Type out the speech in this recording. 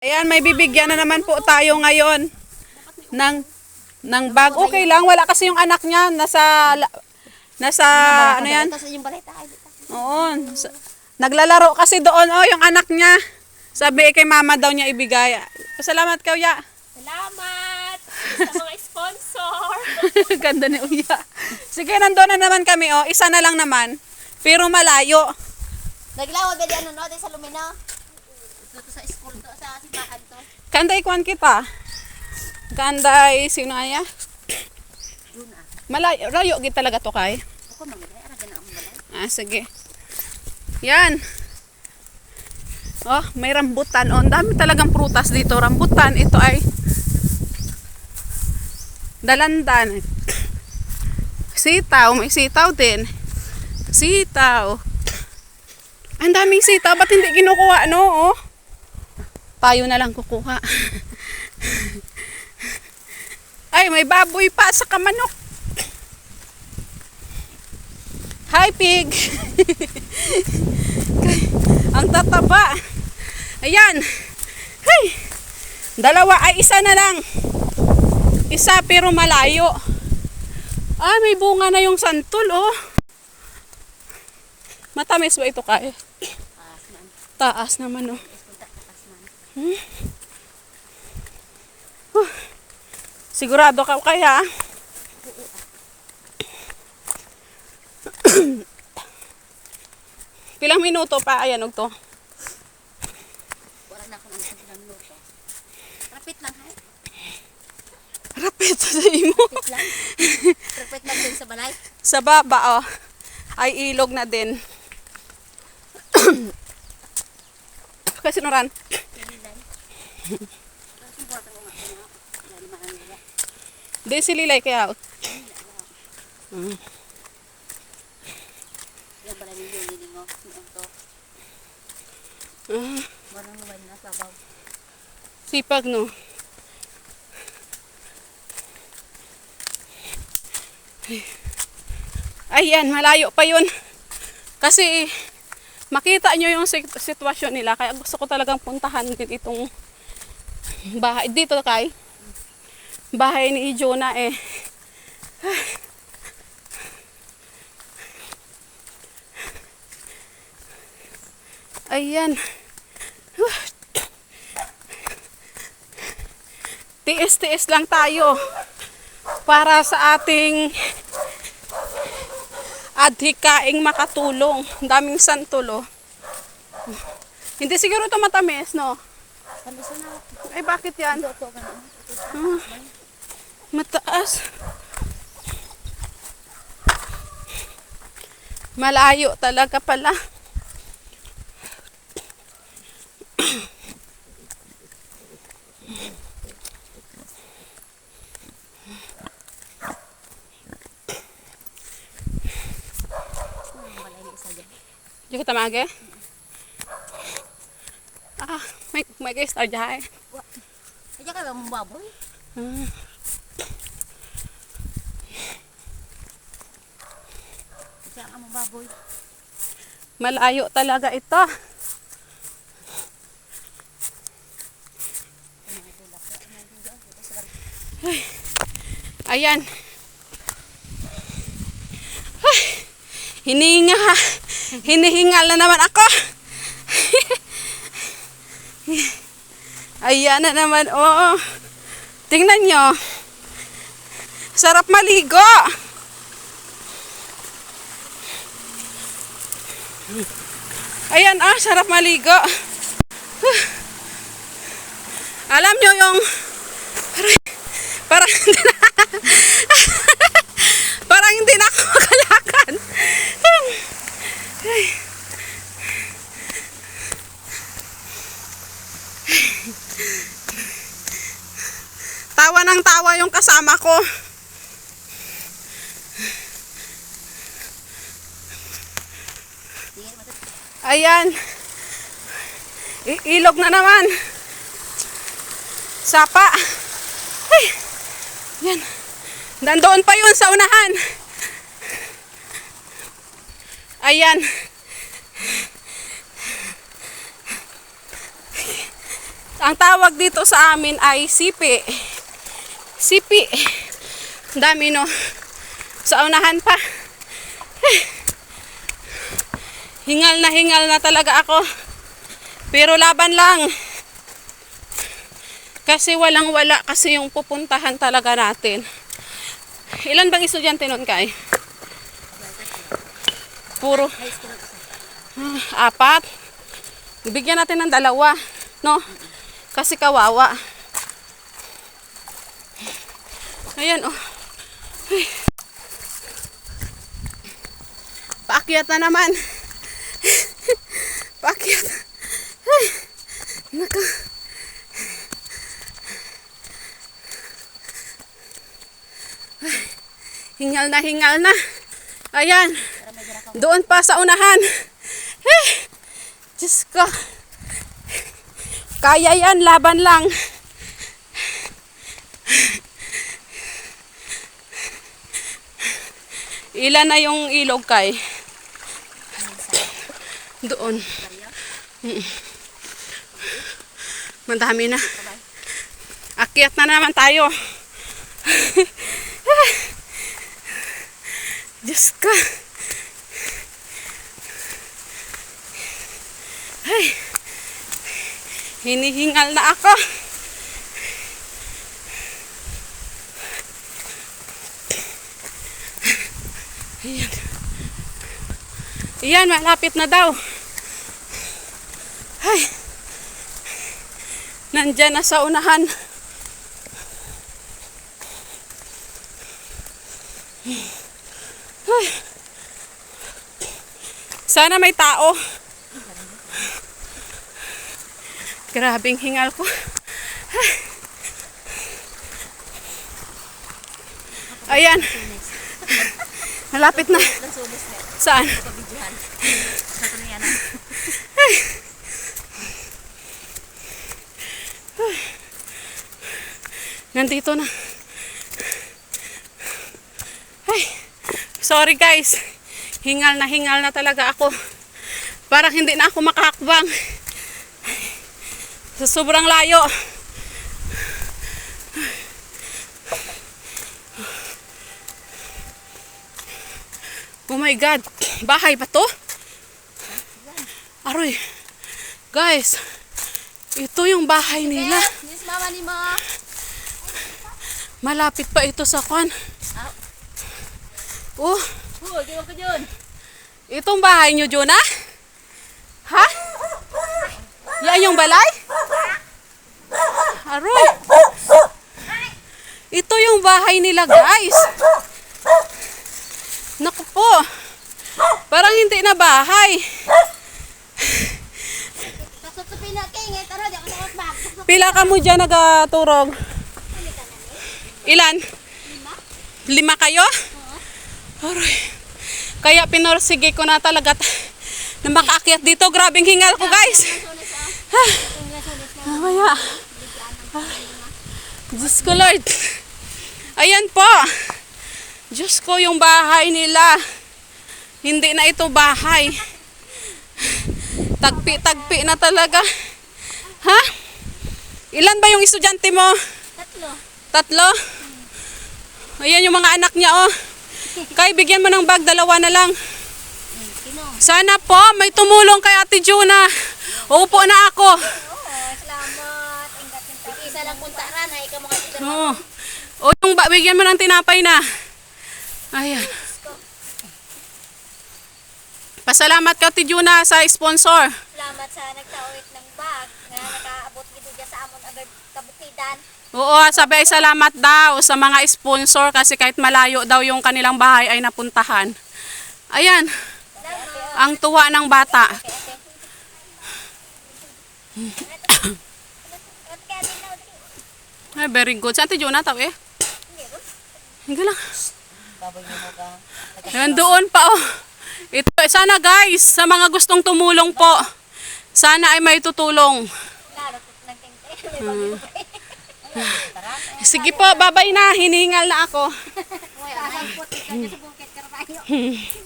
Ayan, may bibigyan na naman po tayo ngayon ng ng bag. Okay lang, wala kasi yung anak niya nasa nasa ano yan? Oo. naglalaro kasi doon oh yung anak niya. Sabi eh, kay mama daw niya ibigay. Salamat Kuya. Salamat sa mga sponsor. Ganda ni Uya. Sige, nandoon na naman kami oh. Isa na lang naman. Pero malayo. Naglawag ba di ano no? Di sa Lumina? Dito sa school to, sa simbahan to. Kanday kwan kita. Kanday sino? Yun ah. Malayo, rayo gid talaga to kay. Ah, sige. Yan. Oh, may rambutan. Oh, dami talagang prutas dito. Rambutan, ito ay dalandan. Sitaw, may sitaw din. Sitaw. Ang daming sitaw, ba't hindi kinukuha, no? Oh? Tayo na lang kukuha. Ay, may baboy pa sa kamanok. Hi, pig! Ang tataba. Ayan. Hey! Dalawa ay isa na lang. Isa pero malayo. Ah, may bunga na yung santol, oh. Matamis ba ito kaya? Taas man. Taas naman, oh. Man. Sigurado ka kaya? Pilang minuto pa, ayan, og to. Wala na ako ng isang minuto. Rapit lang ha. Rapid sa imo. Rapit lang. Rapit lang din sa balay. Sa baba, oh, ay ilog na din. Kasi nuran. Pililay. Kasi buhat ako nga. ano, Wala naman ang nila. Di si Lilay kaya. Yung ninyo, nilingo. Yung to. Marang naman na sabaw. sipag no. Ayan, malayo pa yun. Kasi makita nyo yung sit- sitwasyon nila. Kaya gusto ko talagang puntahan din itong bahay. Dito kay bahay ni Jonah eh. Ayan. Tiis-tiis lang tayo para sa ating adhikaing makatulong. Daming santulo. Hindi siguro ito matamis, no? Ano sa? Ay, bakit yan? Ganun. Mataas. Malayo talaga pala. Ang balay ni isa dyan. Di ko tamage? Ah, may, may guys. Wa. Kaya ka ba mong baboy? Ah. Kaya ka baboy. Malayo talaga ito. Ay, Ayan. Ay, Hinihinga. Hinihingal na naman ako. Ayan na naman. Oh. Tingnan nyo. Sarap maligo. Ayan ah, sarap maligo. Huh. Alam nyo yung parang hindi na ako makalakad. Ay. Tawa ng tawa yung kasama ko. Tingin mo ito. Ayan. I- ilog na naman. Sapa. Ay. Yan. Nandoon pa yun sa unahan. Ayan. Ang tawag dito sa amin ay sipi. Sipi. Dami no. Sa unahan pa. Hingal na hingal na talaga ako. Pero laban lang. Kasi walang wala kasi yung pupuntahan talaga natin. Ilan bang estudyante nun kay? Puro. Ah, apat. Bigyan natin ng dalawa. No? Kasi kawawa. Ayan, oh. Ay. Paakyat na naman. Paakyat. Ay. Naka. Ay. Hingal na, hingal na. Ayan. Doon pa sa unahan. Eh. Diyos ko. Kaya yan, laban lang. Ilan na yung ilog kay? Doon. Madami na. Akyat na naman tayo. Diyos ka. Ay. Hinihingal na ako. Ayan. Ayan, malapit na daw. Ay. Nandyan na sa unahan. Ay. Sana may tao. Grabing hingal ko. Ay. Ayan. Malapit na. Saan? Kabidyohan. Sato na yan. Nandito na. Ay, sorry guys. Hingal na hingal na talaga ako. Parang hindi na ako makakbang. Sa sobrang layo. Oh my God. Bahay ba to? Aroy. Guys. Ito yung bahay nila. Yes, mama ni mo. Malapit pa ito sa kwan. Ah. Oh, Huwag, iwan ko dyan. itong bahay nyo, Jonah? Ha? Yan yung balay? Aroy. Ito yung bahay nila, guys. Naku po. Parang hindi na bahay. Pila ka mo dyan nagaturog? Ilan? Lima kayo? Aroy. Kaya pinorsige ko na talaga ta- na makaakyat dito. Grabing hingal ko guys. Mamaya. Ah, Diyos ko Lord. Ayan po. Diyos ko yung bahay nila. Hindi na ito bahay. Tagpi-tagpi na talaga. Ha? Ilan ba yung estudyante mo? Tatlo. Tatlo? Ayan yung mga anak niya, oh. Kay, bigyan mo ng bag, dalawa na lang. Sana po, may tumulong kay Ate Juna. Upo na ako. Oo, salamat. Isa lang punta ran, ay ka mga tita. Oh. O yung ba, bigyan mo ng tinapay na. Ayan. Pasalamat ka, Ate Juna, sa sponsor. Salamat sa nagtawit ng bag nga nakaabot gito dyan sa amon agad Oo, sabi ay salamat daw sa mga sponsor kasi kahit malayo daw yung kanilang bahay ay napuntahan. Ayan, ang tuwa ng bata. Na. Ay, very good. Sa Ate Juna, tao eh. Hindi lang. Ayan, doon pa oh. Ito, sana guys, sa mga gustong tumulong po, sana ay may tutulong. Lalo, Sige po, babay na. Hiningal na ako.